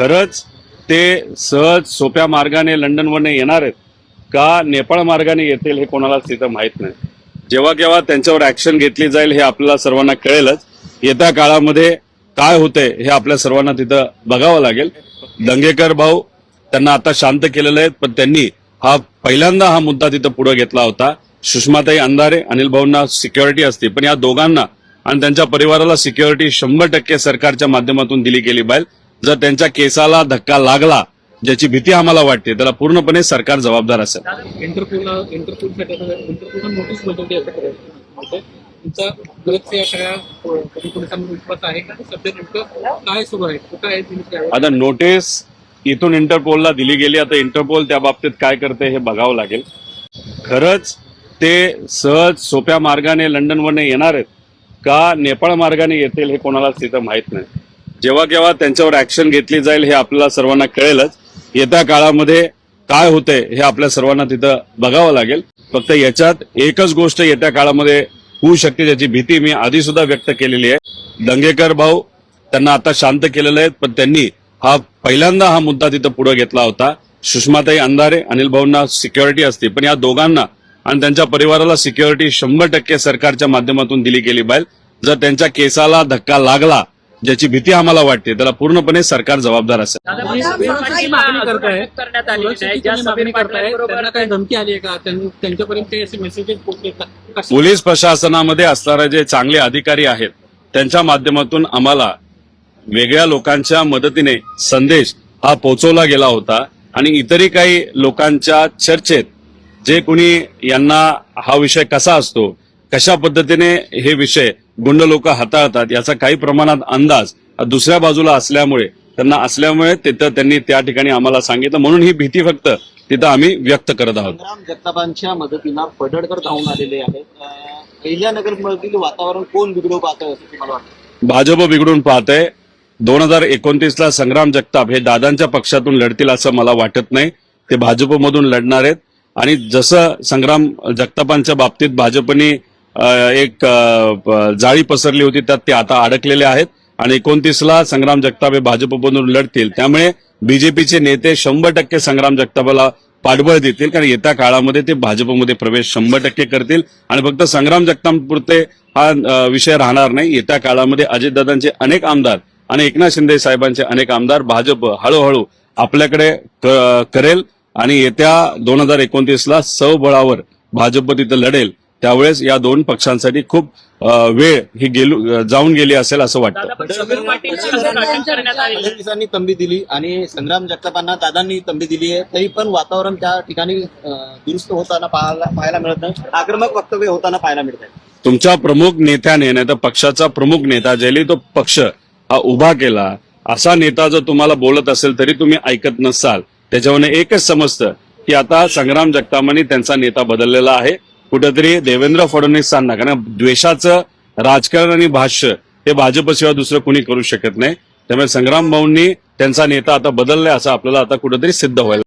खरंच ते सहज सोप्या मार्गाने लंडनवरने येणार आहेत का नेपाळ मार्गाने येतील हे कोणालाच तिथं माहीत नाही. जेव्हा केव्हा त्यांच्यावर ऍक्शन घेतली जाईल हे आपल्याला सर्वांना कळेलच. येत्या काळामध्ये काय होतंय हे आपल्या सर्वांना तिथं बघावं लागेल. दंगेकर भाऊ त्यांना आता शांत केलेलं आहे पण त्यांनी हा पहिल्यांदा हा मुद्दा तिथं पुढे घेतला होता. सुषमाताई अंधारे अनिल भाऊंना सिक्युरिटी असते पण या दोघांना आणि त्यांच्या परिवाराला सिक्युरिटी शंभर टक्के सरकारच्या माध्यमातून दिली गेली पाहिजे. जर त्यांच्या केसाला धक्का लागला ज्याची भीती आम्हाला वाटते त्याला पूर्णपणे सरकार जबाबदार असेल. आता नोटीस इथून इंटरपोलला दिली गेली. आता इंटरपोल त्या बाबतीत काय करते हे बघावं लागेल. खरंच ते सहज सोप्या मार्गाने लंडनवरने येणार आहेत. का नेपाळ मार्गाने येतील हे कोणालाच तिथं माहीत नाही. जेव्हा केव्हा त्यांच्यावर ऍक्शन घेतली जाईल हे आपल्याला सर्वांना कळेलच. येत्या काळामध्ये काय होतंय हे आपल्या सर्वांना तिथं बघावं लागेल. फक्त याच्यात एकच गोष्ट येत्या काळामध्ये होऊ शकते त्याची भीती मी आधी सुद्धा व्यक्त केलेली आहे. दंगेकर भाऊ त्यांना आता शांत केलेलं आहे पण त्यांनी हा पहिल्यांदा हा मुद्दा तिथं पुढे घेतला होता. सुषमाताई अंधारे अनिल भाऊंना सिक्युरिटी असते पण या दोघांना आणि त्यांच्या परिवाराला सिक्युरिटी शंभर टक्के सरकारच्या माध्यमातून दिली गेली पाहिजे. जर त्यांच्या केसाला धक्का लागला ज्याची भीती आम्हाला वाटते त्याला पूर्णपणे सरकार जबाबदार असेल. पोलीस प्रशासनामध्ये असणारे जे चांगले अधिकारी आहेत त्यांच्या माध्यमातून आम्हाला वेगळ्या लोकांच्या मदतीने संदेश हा पोहोचवला गेला होता. आणि इतरही काही लोकांच्या चर्चेत जे कुणी यांना हा विषय कसा असतो कशा पद्धतीने हे विषय गुंड लोक हाताळतात याचा काही प्रमाणात अंदाज दुसऱ्या बाजूला असल्यामुळे त्यांना असल्यामुळे तिथं त्यांनी त्या ठिकाणी आम्हाला सांगितलं. म्हणून ही भीती फक्त तिथं आम्ही व्यक्त करत आहोत. संग्राम जगतापांच्या मदतीनं पडळकर धावून आलेले आहेत. अं, अहिल्यानगर मधील वातावरण कोण बिघडवू पाहतोय असं तुम्हाला वाटतं? भाजप बिघडून पाहतंय. दोन हजार एकोणतीस ला संग्राम जगताप हे दादांच्या पक्षातून लढतील असं मला वाटत नाही. ते भाजपमधून लढणार आहेत. आणि जसं संग्राम जगतापांच्या बाबतीत भाजपने एक जाळी पसरली होती त्यात ते आता अडकलेले आहेत. आणि एकोणतीसला संग्राम जगताप हे भाजपमधून लढतील. त्यामुळे बीजेपीचे नेते शंभर टक्के संग्राम जगतापाला पाठबळ देतील. कारण येत्या काळामध्ये ते भाजपमध्ये प्रवेश शंभर टक्के करतील. आणि फक्त संग्राम जगतापुरते हा विषय राहणार नाही. येत्या काळामध्ये अजितदादांचे अनेक आमदार आणि एकनाथ शिंदे साहेबांचे अनेक आमदार भाजप हळूहळू आपल्याकडे करेल. आणि येत्या दोन हजार एकोणतीसला सबळावर भाजप तिथं लढेल. त्यावेळेस या दोन पक्षांसाठी खूप वेळ ही गेलू जाऊन गेली असेल असं वाटतं. तंबी दिली आणि संग्राम जगतापांना दादांनी तंबी दिली आहे. तरी पण वातावरण त्या ठिकाणी दुरुस्त होताना पाहायला पाहायला मिळत नाही. आक्रमक वक्तव्य होताना पाहायला मिळत आहे तुमच्या प्रमुख नेत्याने नाही तर पक्षाचा प्रमुख नेता ज्याने तो पक्ष हा उभा केला असा नेता जर तुम्हाला बोलत असेल तरी तुम्ही ऐकत नसाल. त्याच्यावर एकच समजतं की आता संग्राम जगतापांनी त्यांचा नेता बदललेला आहे. कुठेतरी देवेंद्र फडणवीसांना कारण द्वेषाचं राजकारण आणि भाष्य हे भाजपशिवाय दुसरं कुणी करू शकत नाही. त्यामुळे संग्राम भाऊंनी त्यांचा नेता आता बदललाय असं आपल्याला आता कुठेतरी सिद्ध व्हायला